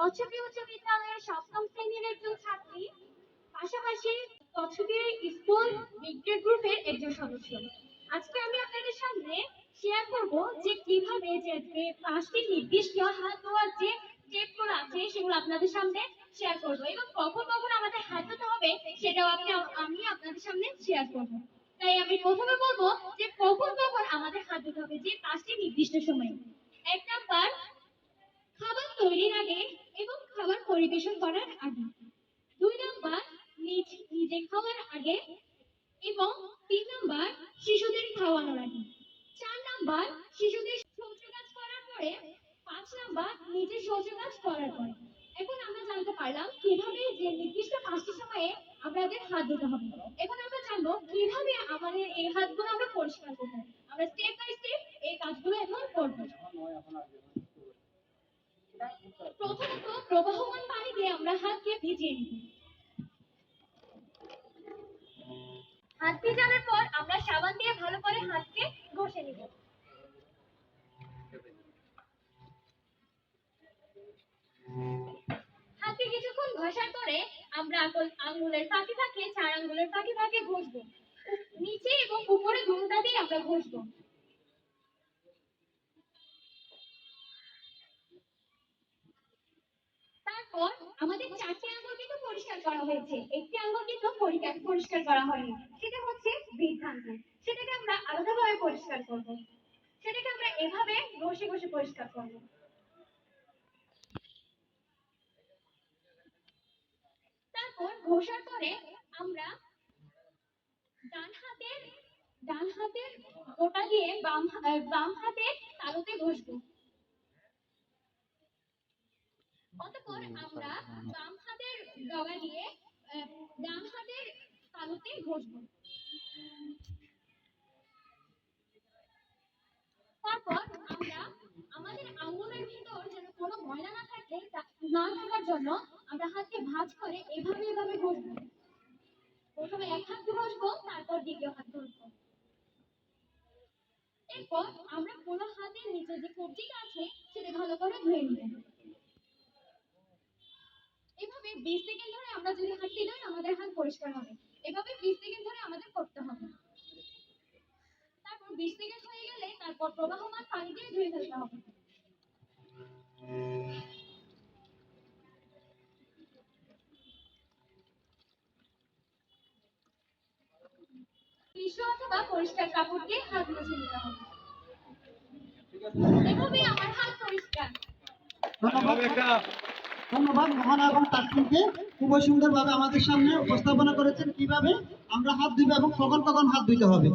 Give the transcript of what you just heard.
কচ্ছপী উচ্চ বিদ্যালয়ের সপ্তম শ্রেণির একজন ছাত্রী, পাশাপাশি কচ্ছপী স্কুল বিগ্রেড গ্রুপের একজন সদস্য। আজকে আমি আপনাদের সামনে শেয়ার করব যে কীভাবে যে পাঁচটি নির্দিষ্ট হাত ধোয়ার যে স্টেপগুলো আছে, সেগুলো আপনাদের সামনে শেয়ার করব এবং কখন কখন আমাদের হাত ধুতে হবে সেটাও আপনি আমি আপনাদের সামনে শেয়ার করব। তাই আমি প্রথমে বলব যে কখন কখন আমাদের হাত ধুতে হবে যে পাঁচটি নির্দিষ্ট সময়। এক নাম্বার, খাবার তৈরির আগে পরিবেশন করার আগে দুই নাম্বার নিজ নিজে খাওয়ার আগে এবং তিন নাম্বার শিশুদের খাওয়ানোর আগে। চার নাম্বার শিশুদের শৌচ কাজ করার পরে, পাঁচ নাম্বার শৌচ কাজ করার পরে। এখন আমরা জানতে পারলাম কীভাবে যে নির্দিষ্ট পাঁচটি সময়ে আমাদের হাত ধুতে হবে। এখন আমরা জানব কীভাবে আমাদের এই হাতগুলো আমরা পরিষ্কার করব আমরা স্টেপ বাই স্টেপ এই কাজগুলো এখন করব। প্রথমত প্রবাহমান পানি দিয়ে আমরা হাতকে ভিজিয়ে নিব হাত ভেজানোর পর আমরা সাবান দিয়ে ভালো করে হাতকে ঘষে নিব। হাতকে কিছুক্ষণ ঘষার পরে আমরা আঙুলের ফাঁকে ফাঁকে, চার আঙুলের ফাঁকে ফাঁকে ঘষবো। নিচে এবং উপরে দুটা দিয়ে আমরা ঘষবো তারপর আমাদের চারটি আঙ্গুল কিন্তু করা হয়েছে। একটি আঙ্গুল কিন্তু পরিষ্কার করা হয়নি। সেটা হচ্ছে বৃদ্ধাঙ্গুল সেটাকে আমরা আলাদাভাবে পরিষ্কার করব। সেটাকে আমরা এভাবে ঘষে ঘষে পরিষ্কার করব। তারপর ঘষার পরে আমরা ডান হাতের ডান হাতের গোটা দিয়ে বাম বাম হাতের তালুতে ঘষবো। অতঃপর আমরা বাম হাতের ডগা দিয়ে ডান হাতের তালুতে ঘষবো তারপর আমরা আমাদের আঙুলের ভিতর যেন কোনো ময়লা না থাকে তা না থাকার জন্য আমরা হাতকে ভাঁজ করে এভাবে এভাবে ঘষবো প্রথমে এক হাত ঘষবো তারপর দ্বিতীয় হাত ঘষবো এরপর আমরা পুরো হাতের নিচে যে কবজিটা আছে সেটা ভালো করে ধুয়ে নিব এভাবে বিশ সেকেন্ড ধরে আমরা যদি হাঁটতে যাই, আমাদের হাত পরিষ্কার হবে। এভাবে বিশ সেকেন্ড ধরে আমাদের করতে হবে। তারপর বিশ সেকেন্ড হয়ে গেলে তারপর প্রবাহমান পানি দিয়ে ধুয়ে ফেলতে হবে। টিস্যু অথবা পরিষ্কার কাপড় দিয়ে হাত মুছে নিতে হবে। এভাবে আমার হাত পরিষ্কার। ধন্যবাদ ধন্যবাদ মহানা এবং তাসকিনকে খুব সুন্দরভাবে আমাদের সামনে উপস্থাপনা করেছেন। কীভাবে? আমরা হাত দিব এবং কখন কখন হাত দিতে হবে?